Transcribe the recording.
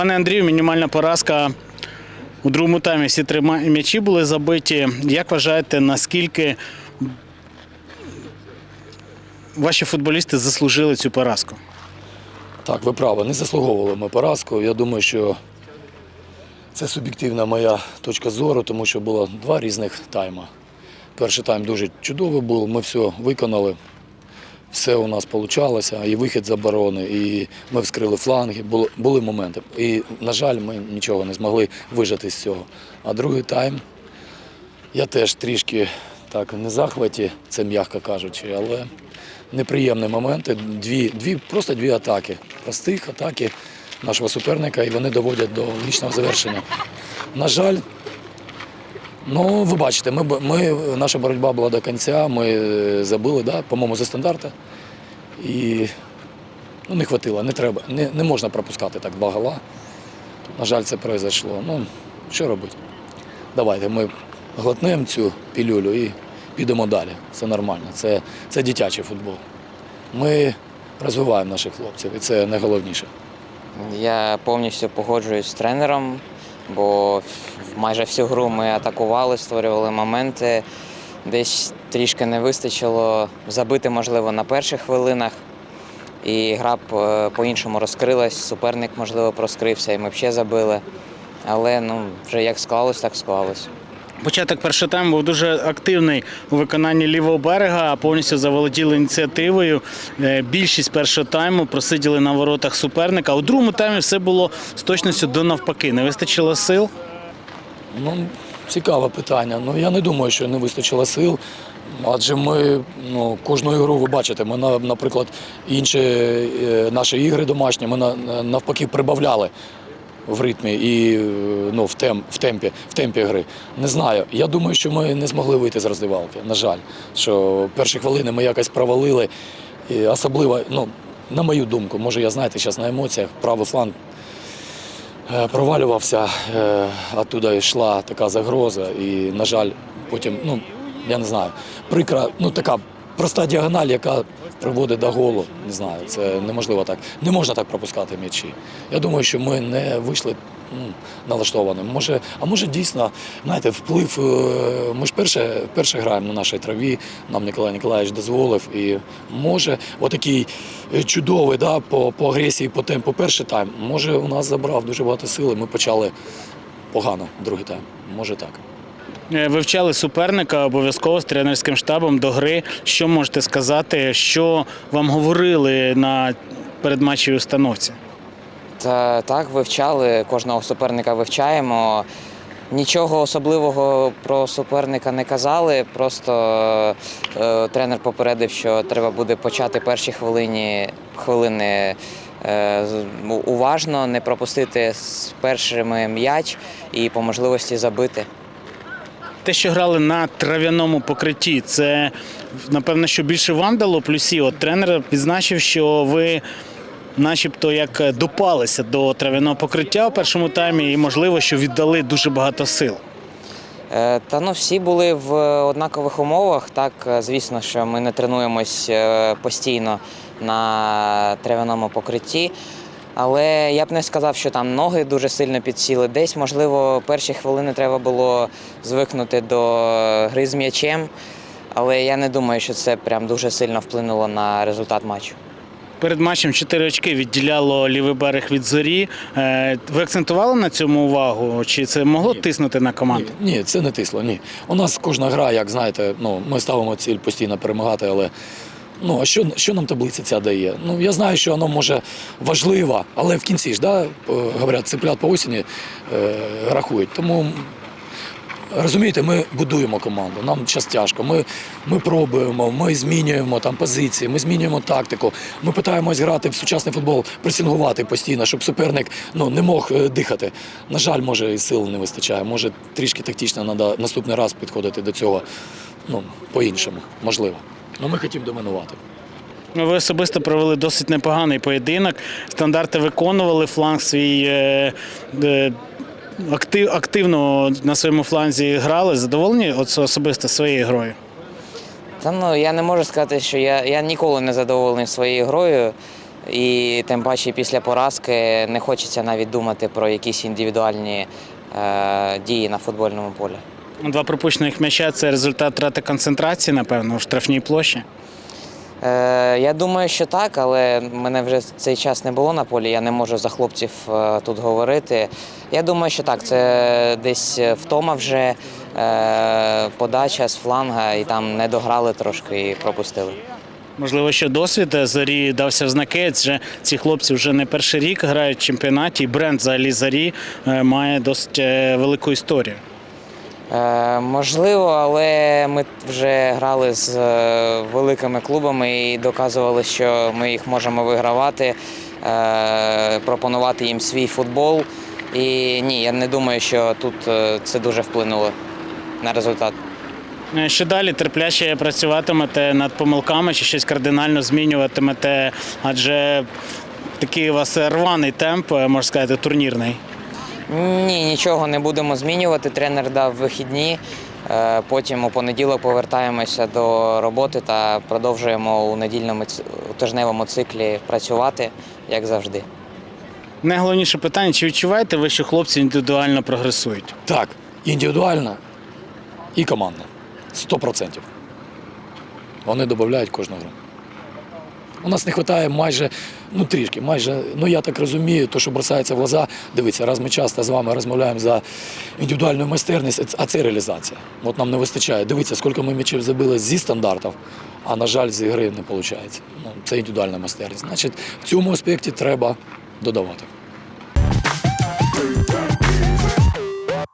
Пане Андрію, мінімальна поразка у другому таймі. Всі три м'ячі були забиті. Як вважаєте, наскільки ваші футболісти заслужили цю поразку? Так, ви праві, не заслуговували ми поразку. Я думаю, що це суб'єктивна моя точка зору, тому що було два різних тайми. Перший тайм дуже чудовий був, ми все виконали. Все у нас вийшло, і вихід з оборони, і ми вскрили фланги, були, були моменти. І, на жаль, ми нічого не змогли вижати з цього. А другий тайм я теж трішки так не захваті, це м'яко кажучи, але неприємні моменти. Дві, дві, просто дві атаки. Простих атаки нашого суперника, і вони доводять до логічного завершення. На жаль, ну ви бачите, ми, ми, наша боротьба була до кінця, ми е, забили, да, по-моєму, за стандарти. І ну, не хватило, не треба. Не, не можна пропускати так два гола. На жаль, це произошло. Ну, що робити? Давайте ми глотнемо цю пілюлю і підемо далі. Все нормально. Це, це дитячий футбол. Ми розвиваємо наших хлопців, і це найголовніше. Я повністю погоджуюсь з тренером, бо майже всю гру ми атакували, створювали моменти. Десь трішки не вистачило забити, можливо, на перших хвилинах. І гра е, по-іншому розкрилась, суперник, можливо, проскрився, і ми б ще забили. Але ну, вже як склалось, так склалось. Початок першого тайму був дуже активний у виконанні лівого берега, повністю заволоділи ініціативою. Е, Більшість першого тайму просиділи на воротах суперника. У другому таймі все було з точністю до навпаки. Не вистачило сил. Ну, цікаве питання. Ну, я не думаю, що не вистачило сил. Адже ми ну, кожну ігру ви бачите, ми, наприклад, інші е, наші ігри домашні, ми на- на- навпаки прибавляли в ритмі і е, ну, в, тем, в, темпі, в темпі гри. Не знаю. Я думаю, що ми не змогли вийти з роздивалки. На жаль, що перші хвилини ми якось провалили. І особливо, ну, на мою думку, може, я знаєте, зараз на емоціях правий фланг Е, провалювався, е, оттуда йшла така загроза, і, на жаль, потім, ну, я не знаю, прикра, ну така проста діагональ, яка приводить до голу. Не знаю, це неможливо так. Не можна так пропускати м'ячі. Я думаю, що ми не вийшли ну, налаштованим. Може, а може дійсно, знаєте, вплив. е, Ми ж перше, перше граємо на нашій траві, нам Ніколай Ніколаєвич дозволив. І може, отакий е, чудовий да, по, по агресії, по темпу перший тайм, може, у нас забрав дуже багато сили. Ми почали погано другий тайм. Може так. Е, Вивчали суперника обов'язково з тренерським штабом до гри. Що можете сказати, що вам говорили на передматчевій установці? Та так, вивчали, кожного суперника вивчаємо. Нічого особливого про суперника не казали. Просто е, тренер попередив, що треба буде почати перші хвилині, хвилини е, уважно, не пропустити з першими м'яч і по можливості забити. Те, що грали на трав'яному покритті, це напевно, що більше вам дало плюсів. От тренер відзначив, що ви начебто як допалися до трав'яного покриття у першому таймі, і можливо, що віддали дуже багато сил. Е, Та ну всі були в однакових умовах. Так, е, звісно, що ми не тренуємось е, постійно на трав'яному покритті. Але я б не сказав, що там ноги дуже сильно підсіли. Десь, можливо, перші хвилини треба було звикнути до гри з м'ячем. Але я не думаю, що це прям дуже сильно вплинуло на результат матчу. Перед матчем 4 очки відділяло лівий берег від зорі. Е, Ви акцентували на цьому увагу? Чи це могло тиснути на команду? Ні, ні, це не тисло. Ні. У нас кожна гра, як знаєте, ну, ми ставимо ціль постійно перемагати, але ну, а що, що нам таблиця ця дає? Ну, я знаю, що воно може важливо, але в кінці ж, да, е, говорять, цеплят по осені е, рахують. Тому Розумієте, ми будуємо команду. Нам зараз тяжко. Ми, ми пробуємо, ми змінюємо там позиції, ми змінюємо тактику. Ми питаємось грати в сучасний футбол, пресингувати постійно, щоб суперник ну, не мог е, дихати. На жаль, може і сил не вистачає. Може трішки тактично треба наступний раз підходити до цього ну, по-іншому, можливо. Ну ми хотімо домінувати. Ну, Ви особисто провели досить непоганий поєдинок. Стандарти виконували фланг свій е, е, актив, активно на своєму фланзі грали. Задоволені особисто своєю грою? Та ну я не можу сказати, що я, я ніколи не задоволений своєю грою. І тим паче після поразки не хочеться навіть думати про якісь індивідуальні е, дії на футбольному полі. Два пропущених м'яча це результат втрати концентрації, напевно, в штрафній площі. Е, я думаю, що так, але мене вже цей час не було на полі. Я не можу за хлопців е, тут говорити. Я думаю, що так, це десь втома вже е, подача з фланга, і там не дограли трошки і пропустили. Можливо, що досвід зорі дався в знаки, адже ці хлопці вже не перший рік грають в чемпіонаті, і бренд взагалі зорі е, має досить е, велику історію. Е, можливо, але ми вже грали з е, великими клубами і доказували, що ми їх можемо вигравати, е, пропонувати їм свій футбол. І ні, я не думаю, що тут це дуже вплинуло на результат. Що далі терпляче працюватимете над помилками чи щось кардинально змінюватимете, адже такий у вас рваний темп, можна сказати, турнірний. Ні, нічого не будемо змінювати. Тренер дав вихідні. Е, Потім у понеділок повертаємося до роботи та продовжуємо у недільному у тижневому циклі працювати, як завжди. Найголовніше питання: чи відчуваєте ви, що хлопці індивідуально прогресують? Так, індивідуально і командно. 100%. Вони додають кожну гру. У нас не вистачає майже, ну трішки, майже, ну я так розумію, то, що бросається в глаза, дивіться, раз ми часто з вами розмовляємо за індивідуальну майстерність, а це реалізація. От нам не вистачає. Дивіться, скільки ми м'ячів забили зі стандартів, а на жаль, з ігри не виходить. Ну, це індивідуальна майстерність. Значить, в цьому аспекті треба додавати.